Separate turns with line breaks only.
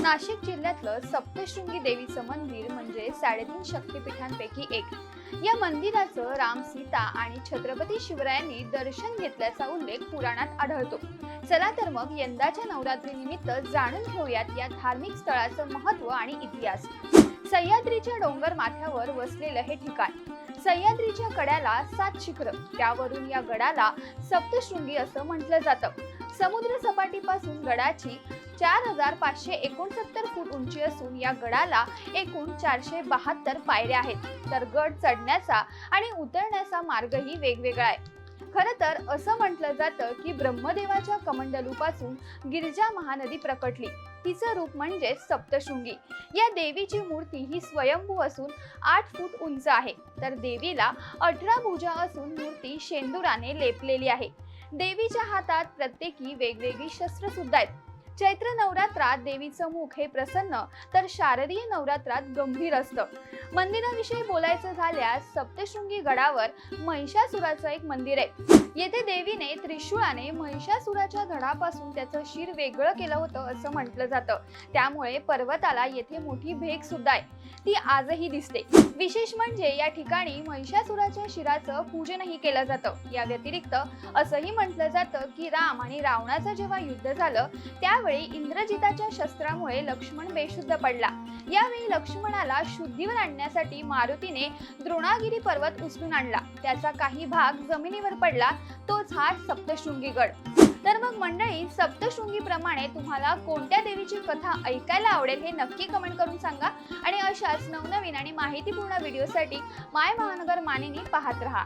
नाशिक जिल्ह्यातलं सप्तशृंगी देवीचं मंदिर म्हणजे साडेतीन शक्तिपीठांपैकी एक. या मंदिराचं राम सीता आणि छत्रपती शिवरायांनी दर्शन घेतल्याचा उल्लेख पुराणात आढळतो. चला तर मग यंदाच्या नवरात्री निमित्त जाणून घेऊयात या धार्मिक स्थळाचं महत्त्व आणि इतिहास. सह्याद्रीच्या डोंगर माथ्यावर वसलेलं हे ठिकाण. सह्याद्रीच्या कड्याला सात शिखर त्यावरून या गडाला सप्तशृंगी असं म्हटलं जातं. समुद्र सपाटीपासून गडाची चार हजार पाचशे एकोणसत्तर फूट उंची असून या गडाला एकूण चारशे बहात्तर पायऱ्या आहेत. तर गड चढण्याचा आणि उतरण्याचा मार्गही वेगवेगळा आहे. खरं तर असं म्हटलं जातं की ब्रह्मदेवाच्या कमंडलूपासून गिरिजा महानदी प्रकटली. तिचं रूप म्हणजे सप्तशृंगी. या देवीची मूर्ती ही स्वयंभू असून आठ फूट उंच आहे. तर देवीला अठरा भुजा असून मूर्ती शेंदुराने लेपलेली आहे. देवीच्या हातात प्रत्येकी वेगवेगळी शस्त्र सुद्धा आहेत. चैत्र नवरात्रात देवीचं मुख हे प्रसन्न तर शारदीय नवरात्रात गंभीर असतं. मंदिराविषयी बोलायचं झाल्यास सप्तशृंगी गडावर महिषासुराचं एक मंदिर आहे. येथे देवीने त्रिशूळाने महिषासुराच्या धडापासून त्याचं शिर वेगळं केलं होतं असं म्हटलं जातं. त्यामुळे पर्वताला येथे मोठी भेग सुद्धा आहे. ती आजही दिसते. विशेष म्हणजे या ठिकाणी महिषासुराच्या शिराचं पूजनही केलं जातं. या व्यतिरिक्त असंही म्हटलं जातं की राम आणि रावणाचं जेव्हा युद्ध झालं त्यावेळी इंद्रजिताच्या शस्त्रामुळे लक्ष्मण बेशुद्ध पडला. यावेळी लक्ष्मणाला शुद्धीवर आणण्यासाठी मारुतीने द्रोणागिरी पर्वत उचलून आणला. त्याचा काही भाग जमिनीवर पडला तोच हा सप्तशृंगीगड. तर मग मंडळी सप्तशृंगी प्रमाणे तुम्हाला कोणत्या देवीची कथा ऐकायला आवडेल हे नक्की कमेंट करून सांगा आणि अशाच नवनवीन आणि माहितीपूर्ण व्हिडिओसाठी माय महानगर मानिनी पाहत रहा.